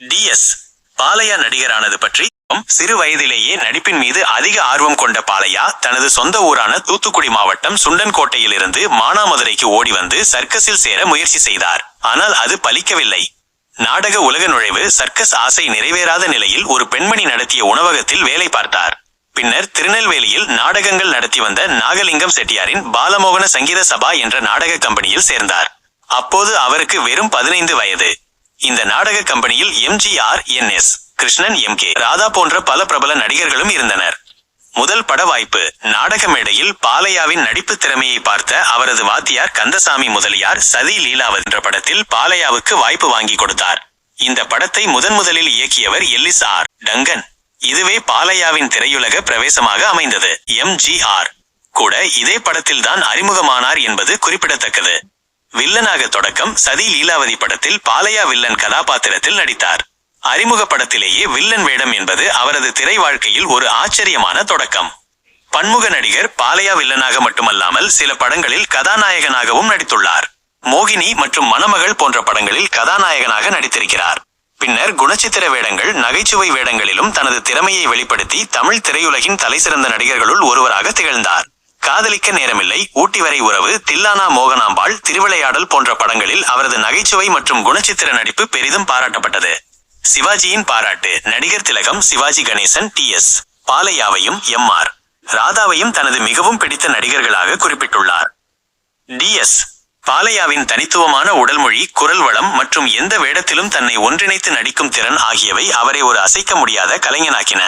DS Balaiah நடிகரானது பற்றி சிறு வயதிலேயே நடிப்பின் மீது அதிக ஆர்வம் கொண்ட பாலையா தனது சொந்த ஊரான தூத்துக்குடி மாவட்டம் சுண்டன்கோட்டையிலிருந்து மானாமதுரைக்கு ஓடி வந்து சர்க்கஸில் சேர முயற்சி செய்தார். ஆனால் அது பலிக்கவில்லை. நாடக உலக நுழைவு சர்க்கஸ் ஆசை நிறைவேறாத நிலையில் ஒரு பெண்மணி நடத்திய உணவகத்தில் வேலை பார்த்தார். பின்னர் திருநெல்வேலியில் நாடகங்கள் நடத்தி வந்த நாகலிங்கம் செட்டியாரின் பாலமோகன சங்கீத சபா என்ற நாடக கம்பெனியில் சேர்ந்தார். அப்போது அவருக்கு வெறும் பதினைந்து வயது. இந்த நாடக கம்பெனியில் MGR N S Krishnan M K Radha போன்ற பல பிரபல நடிகர்களும் இருந்தனர். முதல் பட வாய்ப்பு நாடக மேடையில் பாலையாவின் நடிப்பு திறமையை பார்த்த அவரது வாத்தியார் கந்தசாமி முதலியார் சதி லீலாவதி என்ற படத்தில் பாலையாவுக்கு வாய்ப்பு வாங்கி கொடுத்தார். இந்த படத்தை முதன் முதலில் இயக்கியவர் எல்லிஸ் ஆர். டங்கன். இதுவே பாலையாவின் திரையுலக பிரவேசமாக அமைந்தது. எம் ஜி ஆர் கூட இதே படத்தில்தான் அறிமுகமானார் என்பது குறிப்பிடத்தக்கது. வில்லனாக தொடக்கம் சதி லீலாவதி படத்தில் பாலையா வில்லன் கதாபாத்திரத்தில் நடித்தார். அறிமுக படத்திலேயே வில்லன் வேடம் என்பது அவரது திரை வாழ்க்கையில் ஒரு ஆச்சரியமான தொடக்கம். பன்முக நடிகர் பாலையா வில்லனாக மட்டுமல்லாமல் சில படங்களில் கதாநாயகனாகவும் நடித்துள்ளார். மோகினி மற்றும் மணமகள் போன்ற படங்களில் கதாநாயகனாக நடித்திருக்கிறார். பின்னர் குணச்சித்திர வேடங்கள் நகைச்சுவை வேடங்களிலும் தனது திறமையை வெளிப்படுத்தி தமிழ் திரையுலகின் தலைசிறந்த நடிகர்களுள் ஒருவராக திகழ்ந்தார். காதலிக்க நேரமில்லை. ஊட்டி வரை உறவு தில்லானா மோகனாம்பாள் திருவிளையாடல் போன்ற படங்களில் அவரது நகைச்சுவை மற்றும் குணச்சித்திர நடிப்பு பெரிதும் பாராட்டப்பட்டது. சிவாஜியின் பாராட்டு நடிகர் திலகம் சிவாஜி கணேசன் டி எஸ். பாலையாவையும் எம் ஆர். ராதாவையும் தனது மிகவும் பிடித்த நடிகர்களாக குறிப்பிட்டுள்ளார். D S. பாலையாவின் தனித்துவமான உடல்மொழி குரல் வளம் மற்றும் எந்த வேடத்திலும் தன்னை ஒன்றிணைத்து நடிக்கும் திறன் ஆகியவை அவரை ஒரு அசைக்க முடியாத கலைஞனாக்கின.